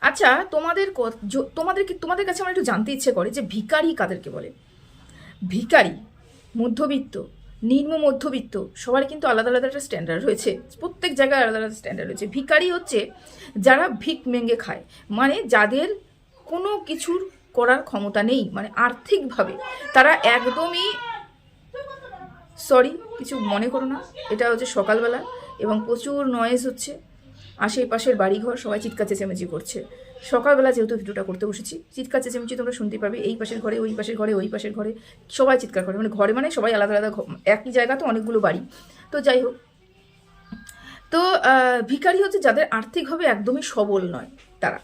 আচ্ছা তোমাদের ক- জ- তোমাদেরকে তোমাদের কাছে আমার একটু জানতে ইচ্ছে করে যে ভিকারি কাদেরকে বলে? ভিকারি, মধ্যবিত্ত, নিম্ন মধ্যবিত্ত, সবার কিন্তু আলাদা আলাদা একটা স্ট্যান্ডার্ড রয়েছে। প্রত্যেক জায়গায় আলাদা আলাদা স্ট্যান্ডার্ড রয়েছে। ভিকারি হচ্ছে যারা ভিক মেঙ্গে খায়। মানে যাদের কোনো কিছুর করার ক্ষমতা নেই মানে আর্থিকভাবে। তারা একদমই সরি কিছু মনে করো না। এটা হচ্ছে সকালবেলা এবং প্রচুর নয়েজ হচ্ছে। আশেপাশের বাড়িঘর সবাই চিৎকার চেঁচামেচি করছে। সকালবেলা যেহেতু ভিডিওটা করতে বসেছি, চিৎকার চেঁচামেচি তোমরা শুনতে পাবে, এই পাশের ঘরে, ওই পাশের ঘরে, ওই পাশের ঘরে, সবাই চিৎকার করে। মানে ঘরে মানে সবাই আলাদা আলাদা একই জায়গা তো অনেকগুলো বাড়ি। তো যাই হোক, তো ভিখারি হচ্ছে যাদের আর্থিকভাবে একদমই সবল নয় তারা।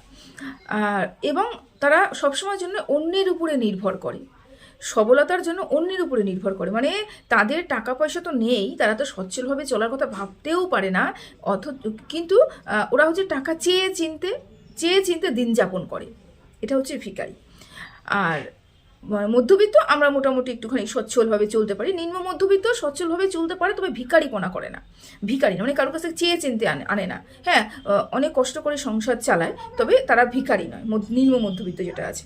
এবং তারা সবসময়ের জন্য অন্যের উপরে নির্ভর করে। সবলতার জন্য অন্যের উপরে নির্ভর করে। মানে তাদের টাকা পয়সা তো নেই তারা তো সচ্ছলভাবে চলার কথা ভাবতেও পারে না অথ কিন্তু ওরা হচ্ছে টাকা চেয়ে চিনতে চেয়ে চিনতে দিন যাপন করে। এটা হচ্ছে ভিখারি। আর মধ্যবিত্ত আমরা মোটামুটি একটুখানি সচ্ছলভাবে চলতে পারি। নিম্ন মধ্যবিত্ত সচ্ছলভাবে চলতে পারে তবে ভিখারিপনা করে না। ভিখারি না, মানে কারোর কাছে চেয়ে চিনতে আনে আনে না। হ্যাঁ অনেক কষ্ট করে সংসার চালায় তবে তারা ভিখারি নয় নিম্ন মধ্যবিত্ত যেটা আছে।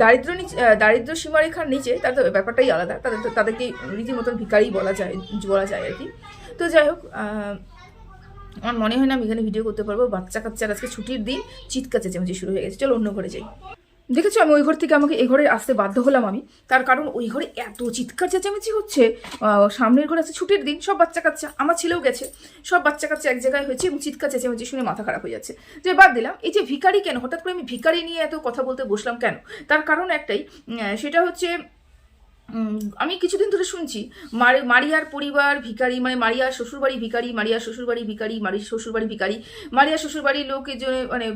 দারিদ্র দারিদ্র সীমারেখার নিচে তাদের ব্যাপারটাই আলাদা। তাদের তাদেরকে রীতিমতন ভিকারি বলা যায় বলা যায় আর কি। তো যাই হোক আমার মনে হয় না আমি এখানে ভিডিও করতে পারব। বাচ্চা কাচ্চার আজকে ছুটির দিন, চিৎকার চেঁচামেচি শুরু হয়ে গেছে। চলো অন্য ঘরে যাই। দেখেছ আমি ওই ঘর থেকে আমাকে এই ঘরে আসতে বাধ্য হলাম আমি। তার কারণ ওই ঘরে এত চিৎকার চেঁচামেচি হচ্ছে। সামনের ঘরে আছে ছুটির দিন, সব বাচ্চা কাচ্চা, আমার ছেলেও গেছে। সব বাচ্চা কাচ্চা এক জায়গায় হয়েছে এবং চিৎকার চেঁচামেচি শুনে মাথা খারাপ হয়ে যাচ্ছে। যে বাদ দিলাম, এই যে ভিখারি কেন? হঠাৎ করে আমি ভিখারি নিয়ে এত কথা বলতে বসলাম কেন? তার কারণ একটাই সেটা হচ্ছে আমি কিছুদিন ধরে শুনছি, মারি, মারিয়ার পরিবার ভিখারি মানে মারিয়ার শ্বশুরবাড়ি ভিখারি, মারিয়ার শ্বশুরবাড়ি ভিখারি মারির শ্বশুরবাড়ি ভিখারি, মারিয়ার শ্বশুরবাড়ির লোকের জন্য মানে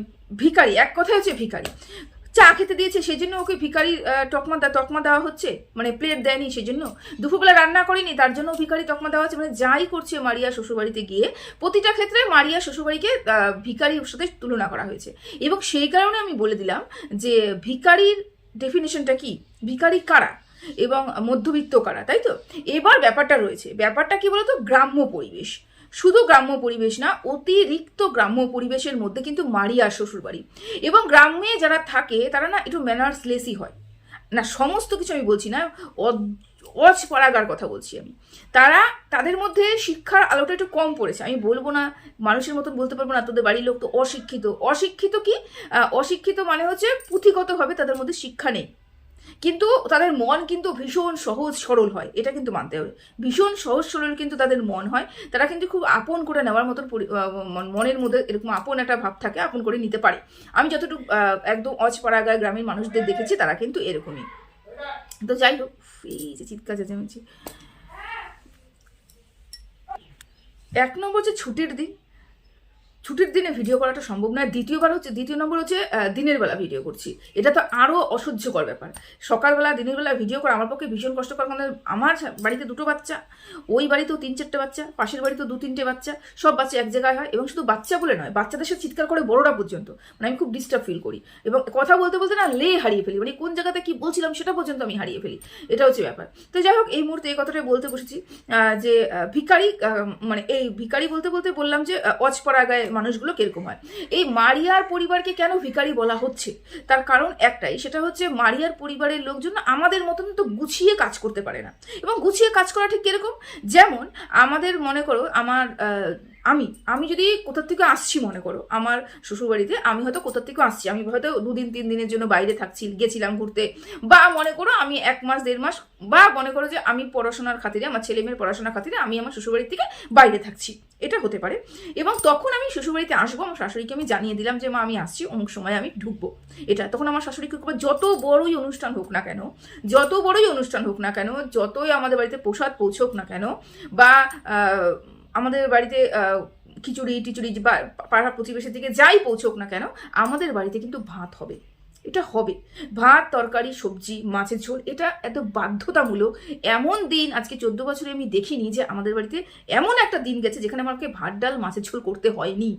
ভিখারি, এক কথায় হচ্ছে ভিখারি। চা খেতে দিয়েছে সেই জন্য ওকে ভিখারি টকমা তকমা দেওয়া হচ্ছে? মানে প্লেট দেয়নি সেই জন্য দুপুরবেলা রান্না করেনি তার জন্য ভিখারি তকমা দেওয়া হচ্ছে। মানে যাই করছে মারিয়া শ্বশুরবাড়িতে গিয়ে প্রতিটা ক্ষেত্রে মারিয়া শ্বশুরবাড়িকে আহ, ভিখারির সাথে তুলনা করা হয়েছে। এবং সেই কারণে আমি বলে দিলাম যে ভিখারির ডেফিনেশনটা কি? ভিখারি কারা? এবং মধ্যবিত্ত কারা তাই তো? এবার ব্যাপারটা রয়েছে। ব্যাপারটা কি বলতো? গ্রাম্য পরিবেশ। শুধু গ্রাম্য পরিবেশ না, অতিরিক্ত গ্রাম্য পরিবেশের মধ্যে কিন্তু মারিয়ার শ্বশুরবাড়ি। এবং গ্রামে যারা থাকে, তারা না একটু ম্যানার্সলেসই হয়। না, সমস্ত কিছু আমি বলছি না, অজ পরাগার কথা বলছি আমি। তারা তাদের মধ্যে শিক্ষার আলোটা একটু কম পড়েছে। আমি বলব না, মানুষের মতন বলতে পারব না, তোদের বাড়ির লোক তো অশিক্ষিত। অশিক্ষিত কি? অশিক্ষিত মানে হচ্ছে পুঁথিগতভাবে তাদের মধ্যে শিক্ষা নেই। কিন্তু তাদের মন কিন্তু ভীষণ সহজ সরল হয়, এটা কিন্তু মানতে হবে। ভীষণ সহজ সরল কিন্তু তাদের মন হয়, তারা কিন্তু খুব আপন করে নেওয়ার মতন মনের মধ্যে এরকম আপন একটা ভাব থাকে, আপন করে নিতে পারে। আমি যতটুকু একদম অজপাড়াগায় গ্রামের মানুষদের দেখেছি, তারা কিন্তু এরকমই। তো যাই হোক, এই যে চিৎকার চেঁচামেচি। এক নম্বর যে ছুটির দিন ছুটির দিনে ভিডিও করাটা সম্ভব নয়। দ্বিতীয়বার হচ্ছে দ্বিতীয় নম্বর হচ্ছে দিনের বেলা ভিডিও করছি। এটা তো আরও অসহ্যকর ব্যাপার। সকালবেলা দিনের বেলা ভিডিও করা আমার পক্ষে ভীষণ কষ্টকর কারণ আমার বাড়িতে দুটো বাচ্চা ওই বাড়িতেও তিন চারটে বাচ্চা পাশের বাড়িতেও দু তিনটে বাচ্চা সব বাচ্চা এক জায়গায় হয় এবং শুধু বাচ্চা বলে নয় বাচ্চাদের সাথে চিৎকার করে বড়রা পর্যন্ত। মানে আমি খুব ডিস্টার্ব ফিল করি। এবং কথা বলতে বলতে না লে হারিয়ে ফেলি। মানে কোন জায়গাতে কি বলছিলাম সেটা পর্যন্ত আমি হারিয়ে ফেলি। এটা হচ্ছে ব্যাপার। তো যাই হোক এই মুহূর্তে এই কথাটা বলতে বসেছি যে আহ, মানে এই ভিখারি বলতে বলতে বললাম যে আহ, অজপড়া গায়ে মানুষগুলো কীরকম হয়? এই মারিয়ার পরিবারকে কেন ভিকারি বলা হচ্ছে? তার কারণ একটাই, সেটা হচ্ছে মারিয়ার পরিবারের লোকজন আমাদের মতন তো গুছিয়ে কাজ করতে পারে না। এবং গুছিয়ে কাজ করা ঠিক কীরকম? যেমন আমাদের মনে করো, আমার আমি আমি যদি কোথার থেকে আসছি মনে করো, আমার শ্বশুরবাড়িতে, আমি হয়তো কোথার থেকে আসছি। আমি হয়তো দুদিন, তিন দিনের জন্য বাইরে থাকছি, গেছিলাম ঘুরতে। বা মনে করো আমি এক মাস, দেড় মাস, বা মনে করো যে আমি পড়াশোনার খাতিরে, আমার ছেলে মেয়ের পড়াশোনার খাতিরে আমি আমার শ্বশুরবাড়ির থেকে বাইরে থাকছি। এটা হতে পারে। এবং তখন আমি শ্বশুরবাড়িতে আসব, আমার শাশুড়িকে আমি জানিয়ে দিলাম যে, মা, আমি আসছি, অমুক সময় আমি ঢুকবো। এটা, তখন আমার শাশুড়িকে যত বড়ই অনুষ্ঠান হোক না কেন, যত বড়ই অনুষ্ঠান হোক না কেন, যতই আমাদের বাড়িতে প্রসাদ পৌঁছোক না কেন, বা আমাদের বাড়িতে খিচুড়ি, টিচুড়ি বা পাড়া প্রতিবেশীর দিকে যাই পৌঁছোক না কেন, আমাদের বাড়িতে কিন্তু ভাত হবে। এটা হবে। ভাত, তরকারি, সবজি, মাছের ঝোল, এটা এত বাধ্যতামূলক। এমন দিন, আজকে চোদ্দ বছরে আমি দেখিনি যে আমাদের বাড়িতে এমন একটা দিন গেছে যেখানে আমাকে ভাত, ডাল, মাছের ঝোল করতে হয়নি।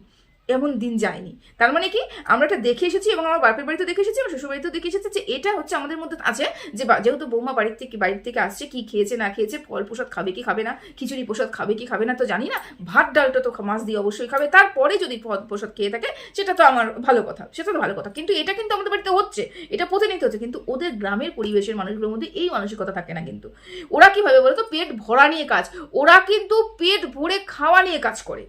এমন দিন যায়নি। তার মানে কি? আমরা এটা দেখে এসেছি এবং আমার বাপের বাড়িতে দেখে এসেছি আমার শ্বশুর বাড়িতেও দেখে এসেছি যে এটা হচ্ছে আমাদের মধ্যে আছে যে যেহেতু বৌমা বাড়ির থেকে বাড়ির থেকে আসছে, কি খেয়েছে, না খেয়েছে, ফল প্রসাদ খাবে কি খাবে না, খিচুড়ি প্রসাদ খাবে কি খাবে না তো জানি না, ভাত, ডালটা তো মাছ দিয়ে অবশ্যই খাবে, তারপরে যদি ফল প্রসাদ খেয়ে থাকে, সেটা তো আমার ভালো কথা, সেটা তো ভালো কথা। কিন্তু এটা কিন্তু আমাদের বাড়িতে হচ্ছে, এটা প্রতিনিয়ত হচ্ছে, কিন্তু ওদের গ্রামের পরিবেশের মানুষগুলোর মধ্যে এই মানসিকতা থাকে না কিন্তু। ওরা কি ভাবে বলতো? পেট ভরা নিয়ে কাজ, ওরা কিন্তু পেট ভরে খাওয়া নিয়ে কাজ করে।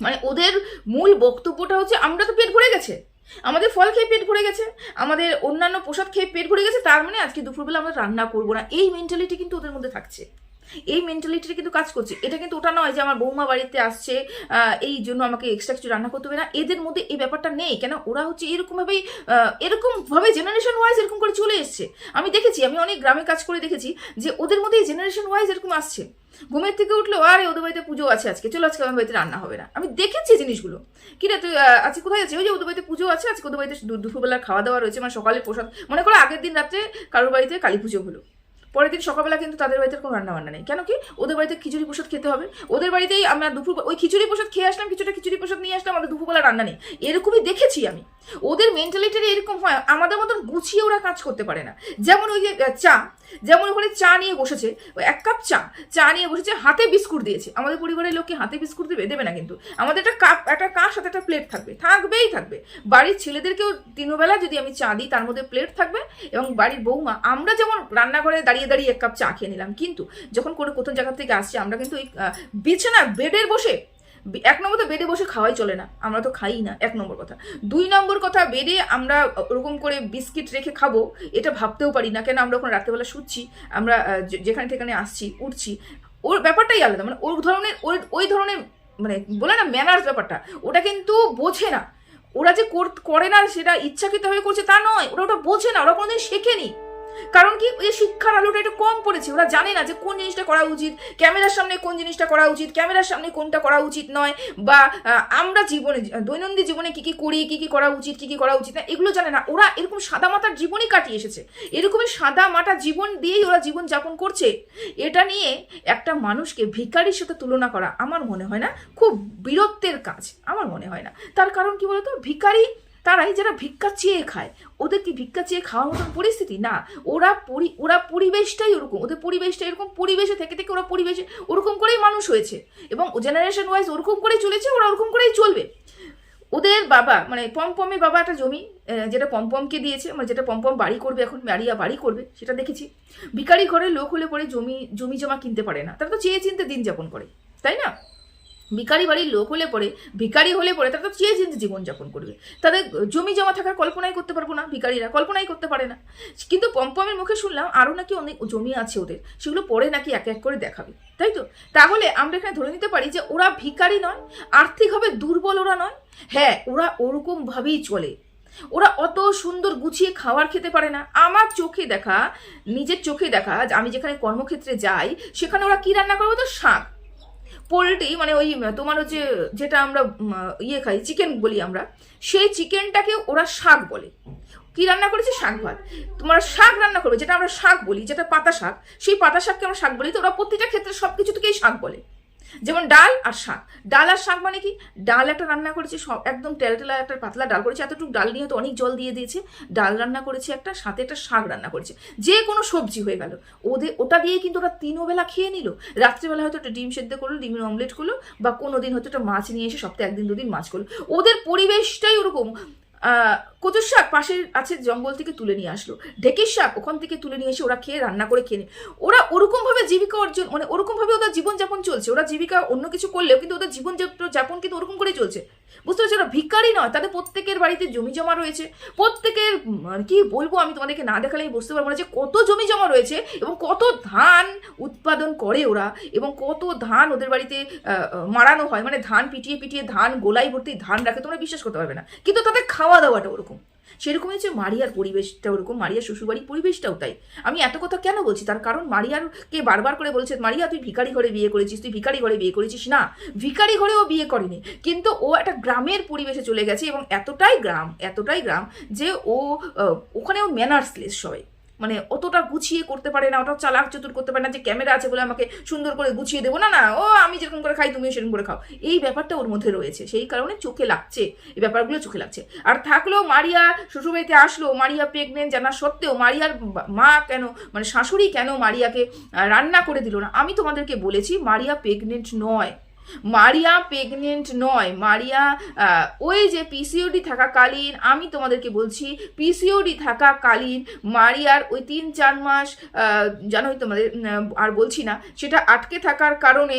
মানে ওদের মূল বক্তব্যটা হচ্ছে, আমরা তো পেট ভরে গেছে। আমাদের ফল খেয়ে পেট ভরে গেছে। আমাদের অন্যান্য প্রসাদ খেয়ে পেট ভরে গেছে। তার মানে আজকে দুপুরবেলা আমরা রান্না করব না। এই মেন্টালিটি কিন্তু ওদের মধ্যে থাকছে। এই মেন্টালিটিটা কিন্তু কাজ করছে। এটা কিন্তু ওটা নয় যে আমার বৌমা বাড়িতে আসছে এই জন্য আমাকে এক্সট্রা কিছু রান্না করতে হবে না। এদের মধ্যে এই ব্যাপারটা নেই। কেন? ওরা হচ্ছে এরকমভাবেই এরকমভাবে জেনারেশন ওয়াইজ এরকম করে চলে এসছে। আমি দেখেছি, আমি অনেক গ্রামে কাজ করে দেখেছি যে ওদের মধ্যে এই জেনারেশন ওয়াইজ এরকম আসছে। ঘুমের থেকে উঠল আরে, ওদের বাড়িতে পুজো আছে আজকে, চলো আজকে আমার বাড়িতে রান্না হবে না। আমি দেখেছি জিনিসগুলো। কি রে, তুই আজকে কোথায় আছে ওই যে ওদের বাড়িতে পুজো আছে, আজকে ওদের বাড়িতে দু- দুপুরবেলা খাওয়া দাওয়া রয়েছে মানে সকালে প্রসাদ। মনে করো আগের দিন রাত্রে কারোর বাড়িতে কালী পুজো হলো। পরের দিন সকালবেলা কিন্তু তাদের বাড়িতে কোনো রান্না বান্না নেই। কেন কি? ওদের বাড়িতে খিচুড়ি প্রসাদ খেতে হবে। ওদের বাড়িতেই আমরা দুপুর ওই খিচুড়ি প্রসাদ খেয়ে আসলাম, কিছুটা খিচুড়ি প্রসাদ নিয়ে আসলাম, আমাদের দুপুরবেলা রান্না নেই। এরকমই দেখেছি আমি। ওদের মেন্টালিটি এরকম হয়, আমাদের মতন গুছিয়ে ওরা কাজ করতে পারে না। যেমন ওই যে চা, যেমন ওখানে চা নিয়ে বসেছে এক কাপ চা চা নিয়ে বসেছে, হাতে বিস্কুট দিয়েছে। আমাদের পরিবারের লোককে হাতে বিস্কুট দেবে দেবে না কিন্তু। আমাদের একটা কাপ একটা কাপ সাথে একটা প্লেট থাকবে, থাকবেই থাকবে। বাড়ির ছেলেদেরকেও তিনবেলা যদি আমি চা দিই, তার মধ্যে প্লেট থাকবে এবং বাড়ির বৌমা আমরা যেমন রান্নাঘরে দাঁড়িয়ে দাঁড়িয়ে এক কাপ চা খেয়ে নিলাম, কিন্তু যখন কোনো কোথাও জায়গা থেকে আসছে, আমরা কিন্তু ওই বিছানা বেডের বসে এক নম্বর তো বেডে বসে খাওয়াই চলে না, আমরা তো খাই না, এক নম্বর কথা। দুই নম্বর কথা, বেডে আমরা ওরকম করে বিস্কিট রেখে খাব, এটা ভাবতেও পারি না, কেন আমরা ওখানে রাত্রেবেলা শুচ্ছি, আমরা যেখানে থেকে আসছি, উঠছি, ওর ব্যাপারটাই আলাদা মানে ওর ধরনের ওই ওই ধরনের মানে বলে না ম্যানার্স ব্যাপারটা, ওটা কিন্তু বোঝে না। ওরা যে করে না সেটা ইচ্ছাকৃতভাবে করছে তা নয়, ওরা ওটা বোঝে না, ওরা কোনোদিন শেখেনি। কারণ কি ওই শিক্ষার আলোটা একটু কম পড়েছে। ওরা জানে না যে কোন জিনিসটা করা উচিত, ক্যামেরার সামনে কোন জিনিসটা করা উচিত, ক্যামেরার সামনে কোনটা করা উচিত নয়, বা আমরা জীবনে, দৈনন্দিন জীবনে কি কি করি, কি কি করা উচিত, কি কি করা উচিত না, এগুলো জানে না। ওরা এরকম সাদা মাটার জীবনই কাটিয়ে এসেছে। এরকমই সাদা মাটা জীবন দিয়েই ওরা জীবন যাপন করছে। এটা নিয়ে একটা মানুষকে ভিখারির সাথে তুলনা করা আমার মনে হয় না খুব বীরত্বের কাজ, আমার মনে হয় না। তার কারণ কি বলতো? ভিখারি তারাই যারা ভিক্ষা চেয়ে খায়। ওদের কি ভিক্ষা চেয়ে খাওয়ার মতন পরিস্থিতি? না, ওরা পরি, ওরা পরিবেশটাই ওরকম। ওদের পরিবেশটা এরকম পরিবেশে থেকে থেকে ওরা পরিবেশে ওরকম করেই মানুষ হয়েছে। এবং জেনারেশন ওয়াইজ ওরকম করেই চলেছে, ওরা ওরকম করেই চলবে। ওদের বাবা মানে পমপমের বাবা একটা জমি যেটা পমপমকে দিয়েছে মানে যেটা পমপম বাড়ি করবে এখন, মারিয়া বাড়ি করবে, সেটা দেখেছি। ভিখারি ঘরের লোক হলে পরে জমি জমি জমা কিনতে পারে না। তারা তো চেয়ে চিনতে দিন যাপন করে, তাই না? ভিখারি বাড়ির লোক হলে পরে, ভিখারি হলে পরে তারা তো চেয়ে চিনতে জীবনযাপন করবে। তাদের জমি জমা থাকার কল্পনাই করতে পারব না ভিখারিরা, কল্পনাই করতে পারে না। কিন্তু পম্পমের মুখে শুনলাম আরও নাকি অনেক জমি আছে ওদের, সেগুলো পরে নাকি এক এক করে দেখাবে, তাই তো? তাহলে আমরা এখানে ধরে নিতে পারি যে ওরা ভিখারি নয়, আর্থিকভাবে দুর্বল ওরা নয়। হ্যাঁ ওরা ওরকমভাবেই চলে। ওরা অত সুন্দর গুছিয়ে খাবার খেতে পারে না। আমার চোখে দেখা, নিজের চোখে দেখা আমি যেখানে কর্মক্ষেত্রে যাই, সেখানে ওরা কি রান্না করবে তো শাক। পোলট্রি মানে ওই, তোমার হচ্ছে যেটা আমরা ইয়ে খাই চিকেন বলি আমরা, সেই চিকেনটাকে ওরা শাক বলে। কি রান্না করেছে? শাক ভাত। তোমার শাক রান্না করবে, যেটা আমরা শাক বলি, যেটা পাতা শাক, সেই পাতা শাককে আমরা শাক বলি। তো ওরা প্রতিটা ক্ষেত্রে সব কিছু থেকেই শাক বলে। যেমন ডাল আর শাক। ডাল আর শাক মানে কি? ডাল একটা রান্না করেছে, সব একদম টেলটেলা একটা পাতলা ডাল করেছে, এতটুকু ডাল নিয়ে তো অনেক জল দিয়ে দিয়েছে। ডাল রান্না করেছে একটা, সাথে একটা শাক রান্না করেছে। যে কোনো সবজি হয়ে গেল। ওদের ওটা দিয়ে কিন্তু ওরা তিনও বেলা খেয়ে নিল। রাত্রিবেলা হয়তো একটা ডিম সেদ্ধ করল, ডিমের অমলেট করল, বা কোনো দিন হয়তো একটা মাছ নিয়ে এসে সপ্তাহে একদিন দুদিন মাছ করল। ওদের পরিবেশটাই ওরকম। কচুর শাক পাশের আছে জঙ্গল থেকে তুলে নিয়ে আসলো। ঢেকির শাক ওখান থেকে তুলে নিয়ে এসে ওরা খেয়ে, রান্না করে খেয়ে ওরা ওরকমভাবে জীবিকা অর্জন মানে ওরকমভাবে ওদের জীবনযাপন চলছে। ওরা জীবিকা অন্য কিছু করলেও কিন্তু ওদের জীবন যাপন কিন্তু ওরকম করেই চলছে। বুঝতে পারছ? ওরা ভিক্ষারি নয়, তাদের প্রত্যেকের বাড়িতে জমি জমা রয়েছে। প্রত্যেকের মানে কি বলব আমি তোমাদেরকে না দেখালেই বুঝতে পারব না যে কত জমি জমা রয়েছে এবং কত ধান উৎপাদন করে ওরা এবং কত ধান ওদের বাড়িতে মারানো হয়। মানে ধান পিটিয়ে পিটিয়ে ধান গোলাই ভর্তি ধান রাখে, তোমরা বিশ্বাস করতে পারবে না। কিন্তু তাদের খাওয়া দাওয়াটা ওরকম। সেরকমই হচ্ছে মারিয়ার পরিবেশটা ওরকম মারিয়ার শ্বশুরবাড়ির পরিবেশটাও তাই। আমি এত কথা কেন বলছি? তার কারণ মারিয়ারকে বারবার করে বলছে, মারিয়া, তুই ভিকারি ঘরে বিয়ে করেছিস, তুই ভিকারি ঘরে বিয়ে করেছিস। না, ভিখারি ও বিয়ে করেনি। কিন্তু ও একটা গ্রামের পরিবেশে চলে গেছে এবং এতটাই গ্রাম এতটাই গ্রাম যে ও ওখানে ও ম্যানার্সলেস সবাই। মানে অতটা গুছিয়ে করতে পারে না, অত চালাক চতুর করতে পারে না যে ক্যামেরা আছে বলে আমাকে সুন্দর করে গুছিয়ে দেবো। না না, ও আমি যেরকম করে খাই তুমিও সেরকম করে খাও। এই ব্যাপারটা ওর মধ্যে রয়েছে, সেই কারণে চোখে লাগছে, এই ব্যাপারগুলো চোখে লাগছে। আর থাকলেও মারিয়া শ্বশুরবাড়িতে আসলো, মারিয়া প্রেগনেন্ট জানা সত্ত্বেও মারিয়ার মা কেন মানে শাশুড়ি কেন মারিয়াকে রান্না করে দিল না? আমি তোমাদেরকে বলেছি, মারিয়া প্রেগনেন্ট নয়। মারিয়া প্রেগনেন্ট নয়। মারিয়া ওই যে পিসিওডি থাকাকালীন, আমি তোমাদেরকে বলছি পিসিওডি থাকাকালীন মারিয়ার ওই তিন চার মাস জানোই তোমাদের আর বলছি না, সেটা আটকে থাকার কারণে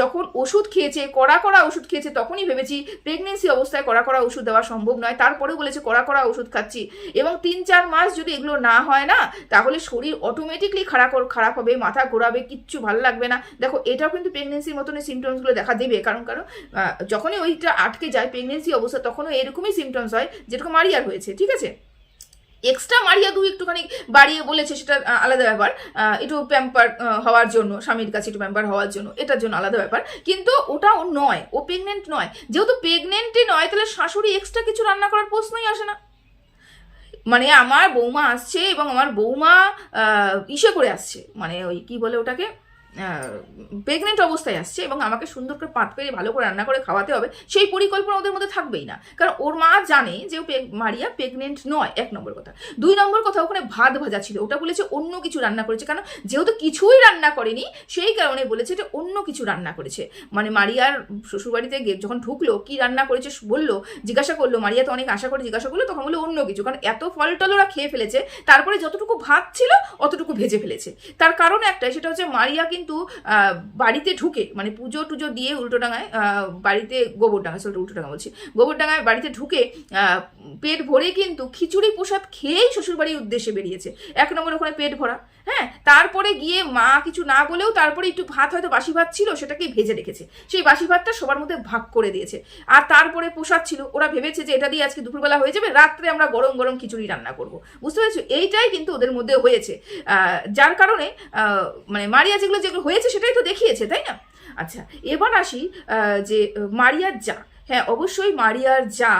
যখন ওষুধ খেয়েছে, কড়া কড়া ওষুধ খেয়েছে, তখনই ভেবেছি প্রেগনেন্সি অবস্থায় কড়া কড়া ওষুধ দেওয়া সম্ভব নয়। তারপরেও বলেছে কড়া কড়া ওষুধ খাচ্ছি। এবং তিন চার মাস যদি এগুলো না হয় না, তাহলে শরীর অটোমেটিকলি খারাপ খারাপ হবে, মাথা ঘোরাবে, কিচ্ছু ভালো লাগবে না। দেখো, এটাও কিন্তু প্রেগনেন্সির মতনই সিমটমসগুলো দেখা দেবে। কারণ কারণ যখনই ওইটা আটকে যায় প্রেগনেন্সি অবস্থা, তখনও এরকমই সিমটমস হয় যেরকম মারিয়ার হয়েছে, ঠিক আছে? এক্সট্রা মারিয়া দু একটুখানি বাড়িয়ে বলেছে, সেটা আলাদা ব্যাপার। একটু প্যাম্পার হওয়ার জন্য, স্বামীর কাছে একটু প্যাম্পার হওয়ার জন্য, এটার জন্য আলাদা ব্যাপার। কিন্তু ওটা ও নয়, ও প্রেগনেন্ট নয়। যেহেতু প্রেগনেন্টই নয়, তাহলে শাশুড়ি এক্সট্রা কিছু রান্না করার প্রশ্নই আসে না। মানে আমার বৌমা আসছে এবং আমার বৌমা ইসে করে আসছে। মানে ওই কি বলে ওটাকে? প্রেগনেন্ট অবস্থায় আসছে এবং আমাকে সুন্দর করে পাত পেরে, ভালো করে রান্না করে খাওয়াতে হবে, সেই পরিকল্পনা ওদের মধ্যে থাকবেই না। কারণ ওর মা জানে যে ও মারিয়া প্রেগনেন্ট নয়, এক নম্বর কথা। দুই নম্বর কথা, ওখানে ভাত ভাজা ছিল, ওটা বলেছে অন্য কিছু রান্না করেছে। কারণ যেহেতু কিছুই রান্না করেনি, সেই কারণে বলেছে এটা অন্য কিছু রান্না করেছে। মানে মারিয়ার শ্বশুরবাড়িতে যখন ঢুকলো, কি রান্না করেছে বলল, জিজ্ঞাসা করল, মারিয়া তো অনেক আশা করে জিজ্ঞাসা করল, তখন বলল অন্য কিছু। কারণ এত ফল টল ওরা খেয়ে ফেলেছে, তারপরে যতটুকু ভাত ছিল, অতটুকু ভেজে ফেলেছে। তার কারণ একটাই, সেটা হচ্ছে মারিয়া কিন্তু বাড়িতে ঢুকে মানে পুজো টুজো দিয়ে উল্টোডাঙায় বাড়িতে গোবরডাঙ্গায় সরি উল্টোডাঙ্গা বলছি গোবরডাঙ্গায় বাড়িতে ঢুকে পেট ভরে কিন্তু খিচুড়ি প্রসাদ খেয়েই শ্বশুরবাড়ির উদ্দেশ্যে বেরিয়েছে। এক নম্বর ওখানে পেট ভরা হ্যাঁ? তারপরে গিয়ে মা কিছু না বলেও তারপরে একটু ভাত হয়তো বাসি ভাত ছিল সেটাকে ভেজে রেখেছে। সেই বাসি ভাতটা সবার মধ্যে ভাগ করে দিয়েছে। আর তারপরে প্রসাদ ছিল, ওরা ভেবেছে যে এটা দিয়ে আজকে দুপুরবেলা হয়ে যাবে, রাত্রে আমরা গরম গরম খিচুড়ি রান্না করব। বুঝতে পেরেছ? এইটাই কিন্তু ওদের মধ্যে হয়েছে। যার কারণে মানে মারিয়া যেগুলো যেগুলো হয়েছে সেটাই তো দেখিয়েছে, তাই না? আচ্ছা এবার আসি যে, মারিয়ার যা। হ্যাঁ অবশ্যই মারিয়ার যা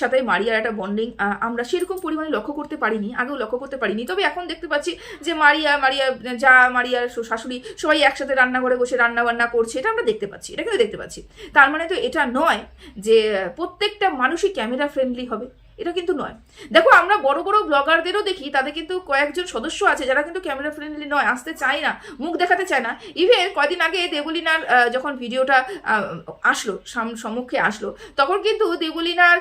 সাথে মারিয়ার একটা বন্ডিং আমরা সেরকম পরিমাণে লক্ষ্য করতে পারিনি, আগেও লক্ষ্য করতে পারিনি। তবে এখন দেখতে পাচ্ছি যে মারিয়া মারিয়া, যা মারিয়ার শাশুড়ি সবাই একসাথে রান্না করে বসে রান্না বান্না করছে, এটা আমরা দেখতে পাচ্ছি, এটা কিন্তু দেখতে পাচ্ছি। তার মানে তো এটা নয় যে, প্রত্যেকটা মানুষই ক্যামেরা ফ্রেন্ডলি হবে। এটা কিন্তু নয়। দেখো, আমরা বড় বড় ব্লগারদেরও দেখি, তাদের কিন্তু কয়েকজন সদস্য আছে যারা কিন্তু ক্যামেরা ফ্রেন্ডলি নয়, আসতে চায় না, মুখ দেখাতে চায় না। ইভেন কয়দিন আগে দেবলিনার যখন ভিডিওটা আসলো, সাম- সম্মুখে আসলো, তখন কিন্তু দেবলিনার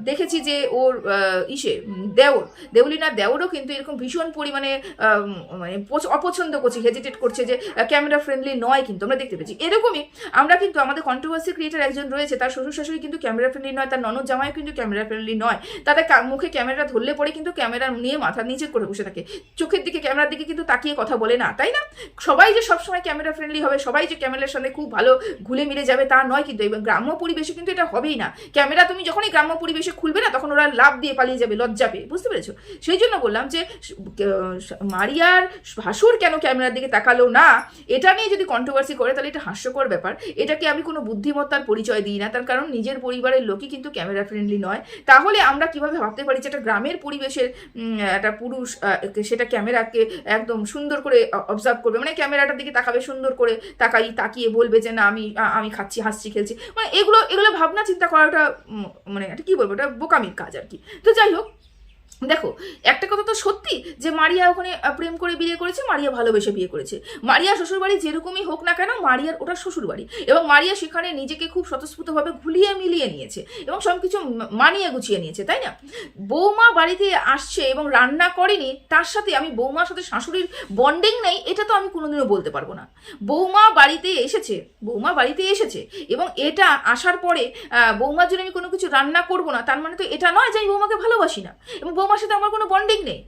দেখেছি যে ওর ইসে দেওর, দেবলিনার দেওরও কিন্তু এরকম ভীষণ পরিমাণে মানে পছ- অপছন্দ করছে হেজিটেট করছে যে ক্যামেরা ফ্রেন্ডলি নয় কিন্তু, আমরা দেখতে পেয়েছি। এরকমই আমরা কিন্তু আমাদের কন্ট্রোভার্সি ক্রিয়েটার একজন রয়েছে, তার শ্বশুর শাশুড়ি কিন্তু ক্যামেরা ফ্রেন্ডলি নয়, তার ননদ জামাইও কিন্তু ক্যামেরা ফ্রেন্ডলি নয়। তাদের মুখে ক্যামেরা ধরলে পরে কিন্তু ক্যামেরা নিয়ে মাথার নিচে করে বসে থাকে। চোখের দিকে ক্যামেরার দিকে কিন্তু তাকিয়ে কথা বলে না, তাই না? সবাই যে সবসময় ক্যামেরা ফ্রেন্ডলি হবে, সবাই যে ক্যামেরার সাথে খুব ভালো ঘুলে মিলে যাবে তা নয় কিন্তু এবং গ্রাম্য পরিবেশে কিন্তু এটা হবেই না। ক্যামেরা তুমি যখনই গ্রাম্য পরিবেশে খুলবে না, তখন ওরা লাভ দিয়ে পালিয়ে যাবে, লজ্জা পেয়ে, বুঝতে পেরেছ? সেই জন্য বললাম যে মারিয়ার ভাসুর কেন ক্যামেরার দিকে তাকালো না? এটা নিয়ে যদি কন্ট্রোভার্সি করে, তাহলে এটা হাস্যকর ব্যাপার। এটাকে আমি কোনো বুদ্ধিমত্তার পরিচয় দিই না, তার কারণ নিজের পরিবারের লোকই কিন্তু ক্যামেরা ফ্রেন্ডলি নয়। তাহলে আমরা কীভাবে ভাবতে পারি যে একটা গ্রামের পরিবেশের একটা পুরুষ সেটা ক্যামেরাকে একদম সুন্দর করে অবজার্ভ করবে। মানে ক্যামেরাটার দিকে তাকাবে, সুন্দর করে তাকাই, তাকিয়ে বলবে যে, না, আমি আমি খাচ্ছি, হাসছি, খেলছি। মানে এগুলো এগুলো ভাবনা চিন্তা করাটা মানে একটা কী বলব? এটা বোকামির কাজ আর কি। তো যাই হোক দেখো, একটা কথা তো সত্যি যে মারিয়া ওখানে প্রেম করে বিয়ে করেছে, মারিয়া ভালোবেসে বিয়ে করেছে। মারিয়া শ্বশুরবাড়ি যেরকমই হোক না কেন, মারিয়ার ওটা শ্বশুরবাড়ি। এবং মারিয়া সেখানে নিজেকে খুব স্বতঃস্ফূর্তভাবে ঘুলিয়ে মিলিয়ে নিয়েছে এবং সব কিছু মানিয়ে গুছিয়ে নিয়েছে, তাই না? বৌমা বাড়িতে আসছে এবং রান্না করেনি, তার সাথে আমি বৌমার সাথে শাশুড়ির বন্ডিং নেই, এটা তো আমি কোনোদিনও বলতে পারব না। বৌমা বাড়িতে এসেছে, বৌমা বাড়িতে এসেছে এবং এটা আসার পরে বৌমার জন্য আমি কোনো কিছু রান্না করব না, তার মানে তো এটা নয় যে আমি বৌমাকে ভালোবাসি না। এবং বৌমার সাথে আমার কোনো বন্ডিং নেই।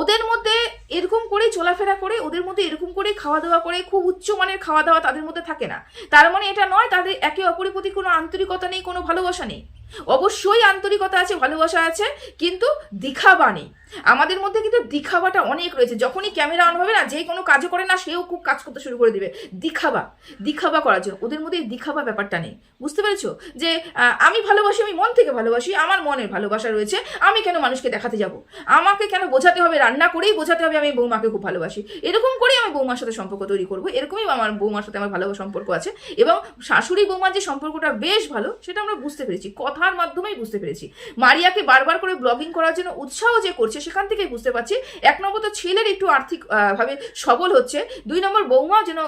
ওদের মধ্যে এরকম করেই চলাফেরা করে, ওদের মধ্যে এরকম করে খাওয়া দাওয়া করে, খুব উচ্চ মানের খাওয়া দাওয়া তাদের মধ্যে থাকে না। তার মানে এটা নয়, তাদের একে অপরের প্রতি কোনো আন্তরিকতা নেই, কোনো ভালোবাসা নেই। অবশ্যই আন্তরিকতা আছে, ভালোবাসা আছে, কিন্তু দিখাবা নেই। আমাদের মধ্যে কিন্তু দিখাবাটা অনেক রয়েছে। যখনই ক্যামেরা অন হবে না, যে কোনো কাজও করে না, সেও খুব কাজ করতে শুরু করে দিবে। দিখাবা দিখাবা করার জন্য। ওদের মধ্যে দিখাবা ব্যাপারটা নেই। বুঝতে পেরেছ? যে আমি ভালোবাসি, আমি মন থেকে ভালোবাসি, আমার মনের ভালোবাসা রয়েছে, আমি কেন মানুষকে দেখাতে যাব? আমাকে কেন বোঝাতে হবে, রান্না করেই বোঝাতে হবে আমি বৌমাকে খুব ভালোবাসি। এরকম করেই আমি বৌমার সাথে সম্পর্ক তৈরি করব। এরকমই আমার বৌমার সাথে আমার ভালো সম্পর্ক আছে। এবং শাশুড়ি বৌমার যে সম্পর্কটা বেশ ভালো, সেটা আমরা বুঝতে পেরেছি। কথার মাধ্যমেই বুঝতে পেরেছি। মারিয়াকে বারবার করে ব্লগিং করার জন্য উৎসাহ যে করছে, সেখান থেকেই বুঝতে পারছি। এক নম্বর তো ছেলের একটু আর্থিক ভাবে সবল হচ্ছে। দুই নম্বর বৌমাও যেন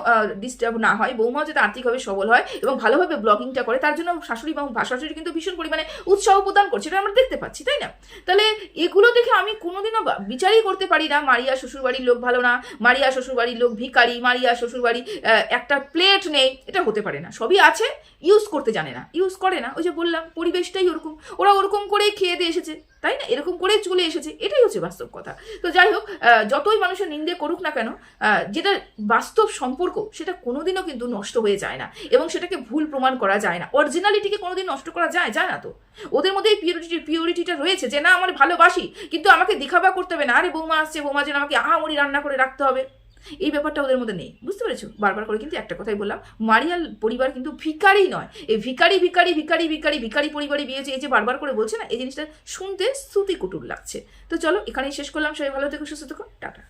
ডিস্টার্ব না হয়। বৌমাও যাতে আর্থিকভাবে সবল হয় এবং ভালোভাবে ব্লগিংটা করে, তার জন্য শাশুড়ি এবং শাশুড়ি কিন্তু ভীষণ পরিমাণে উৎসাহ প্রদান করছে, এটা আমরা দেখতে পাচ্ছি, তাই না? তাহলে এগুলো দেখে আমি কোনোদিনও বিচারই করতে পারি না, মারিয়া শ্বশুরবাড়ির লোক ভালো না, মারিয়া শ্বশুরবাড়ির লোক ভিকারি মারিয়া শ্বশুরবাড়ি একটা প্লেট নেই, এটা হতে পারে না। সবই আছে ইউজ করতে জানে না ইউজ করে না। ওই যে বললাম পরিবেশটাই ওরকম। ওরা ওরকম করেই খেয়ে দিয়ে এসেছে, তাই না? এরকম করেই চলে এসেছে, এটাই হচ্ছে বাস্তব কথা। তো যাই হোক যতই মানুষের নিন্দে করুক না কেন যেটা বাস্তব সম্পর্ক সেটা কোনোদিনও কিন্তু নষ্ট হয়ে যায় না এবং সেটাকে ভুল প্রমাণ করা যায় না। অরিজিনালিটিকে কোনোদিন নষ্ট করা যায় যায় না তো? ওদের মধ্যে এই পিওরিটি পিওরিটিটা রয়েছে যে, না, আমার ভালোবাসি, কিন্তু আমাকে দেখাবা করতে হবে না। আরে, বৌমা আসছে, বৌমা যেন আমাকে আহামরি রান্না করে রাখতে হবে। এই ব্যাপারটা ওদের মধ্যে নেই, বুঝতে পেরেছ? বারবার করে কিন্তু একটা কথাই বললাম, মারিয়াল পরিবার কিন্তু ভিকারি নয়। এই ভিকারি ভিকারি ভিকারি ভিকারি ভিকারি পরিবারে বিয়েছে এই যে বারবার করে বলছে না, এই জিনিসটা শুনতে শ্রুতি কুটুর লাগছে। তো চলো এখানেই শেষ করলাম, সবাই ভালো থেকো, সুস্থ থেকো, টাটা।